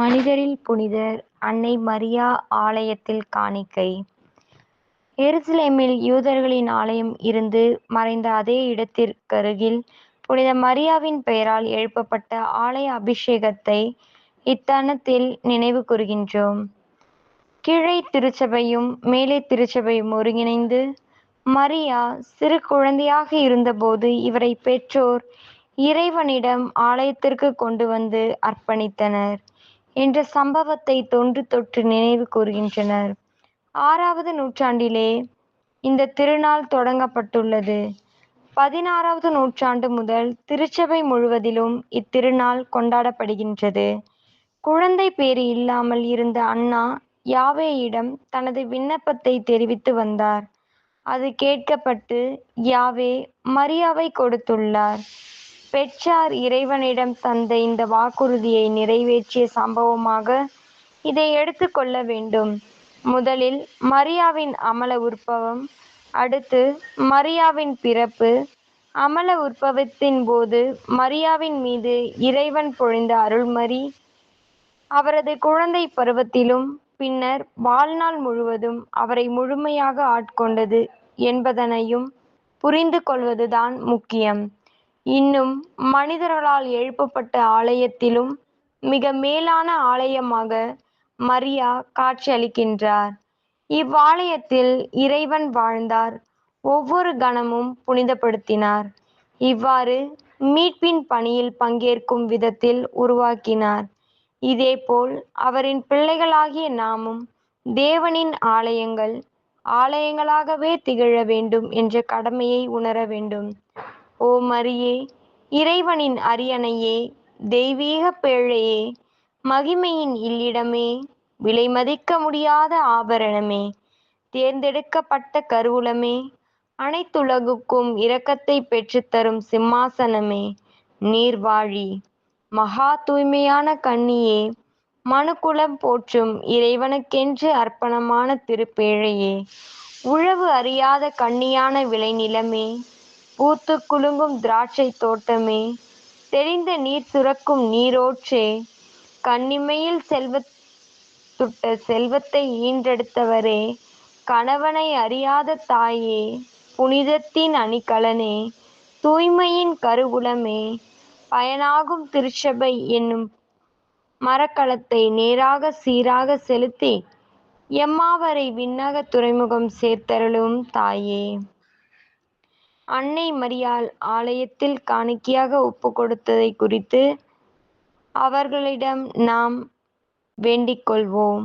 மனிதரில் புனிதர் அன்னை மரியா ஆலயத்தில் காணிக்கை. எருசலேமில் யூதர்களின் ஆலயம் இருந்து மறைந்த அதே இடத்திற்கருகில் புனித மரியாவின் பெயரால் எழுப்பப்பட்ட ஆலய அபிஷேகத்தை இத்தனத்தில் நினைவு கூறுகின்றோம். கீழே திருச்சபையும் மேலே திருச்சபையும் ஒருங்கிணைந்து மரியா சிறு குழந்தையாக இருந்தபோது இவரை பெற்றோர் இறைவனிடம் ஆலயத்திற்கு கொண்டு வந்து அர்ப்பணித்தனர். என்ற சம்பவத்தை தொன்று தொற்று நினைவு கூறுகின்றனர் ஆறாவது நூற்றாண்டிலே இந்த திருநாள் தொடங்கப்பட்டுள்ளது. பதினாறாவது நூற்றாண்டு முதல் திருச்சபை முழுவதிலும் இத்திருநாள் கொண்டாடப்படுகின்றது. குழந்தை பேறு இல்லாமல் இருந்த அண்ணா யாவேயிடம் தனது விண்ணப்பத்தை தெரிவித்து வந்தார். அது கேட்கப்பட்டு யாவே மரியாவை கொடுத்துள்ளார். பெற்றார் இறைவனிடம் தந்த இந்த வாக்குறுதியை நிறைவேற்றிய சம்பவமாக இதை எடுத்துக்கொள்ள வேண்டும். முதலில் மரியாவின் அமல உற்பவம் அடுத்து மரியாவின் பிறப்பு அமல உற்பவத்தின் போது மரியாவின் மீது இறைவன் பொழிந்த அருள்மறி அவரது குழந்தை பருவத்திலும் பின்னர் வாழ்நாள் முழுவதும் அவரை முழுமையாக ஆட்கொண்டது என்பதனையும் புரிந்து கொள்வதுதான் முக்கியம். இன்னும் மனிதர்களால் எழுப்பப்பட்ட ஆலயத்திலும் மிக மேலான ஆலயமாக மரியா காட்சியளிக்கின்றார். இவ்வாலயத்தில் இறைவன் வாழ்ந்தார் ஒவ்வொரு கணமும் புனிதப்படுத்தினார். இவ்வாறு மீட்பின் பணியில் பங்கேற்கும் விதத்தில் உருவாக்கினார். இதேபோல் அவரின் பிள்ளைகளாகிய நாமும் தேவனின் ஆலயங்கள் ஆலயங்களாகவே திகழ வேண்டும் என்ற கடமையை உணர வேண்டும். ஓ மரியே இறைவனின் அரியணையே தெய்வீகப் பேழையே மகிமையின் இல்லிடமே விலைமதிக்க முடியாத ஆபரணமே தேர்ந்தெடுக்கப்பட்ட கருவூலமே அனைத்துலகுக்கும் இரக்கத்தை பெற்றுத் தரும் சிம்மாசனமே நீர்வாழி மகா தூய்மையான கன்னியே மனுக்குலம் போற்றும் இறைவனுக்கென்று அர்ப்பணமான திருப்பேழையே உழவு அறியாத கன்னியான விளைநிலமே பூத்துக் குலுங்கும் திராட்சைத் தோட்டமே. தெளிந்த நீர் சுரக்கும் கண்ணிமையில் செல்வத் செல்வத்துட்ட செல்வத்தை ஈன்றெடுத்தவரே. கணவனை அறியாத தாயே புனிதத்தின் அணிகலனே. தூய்மையின் கருகுலமே பயனாகும் திருச்சபை என்னும் மரக்கலத்தை நேராக சீராகச் செலுத்தி எம்மாவரை விண்ணகத் துறைமுகம் சேர்த்தருளும் தாயே. அன்னை மரியாள் ஆலயத்தில் காணிக்கையாக ஒப்பு கொடுத்ததை குறித்து அவர்களிடம் நாம் வேண்டிக் கொள்வோம்.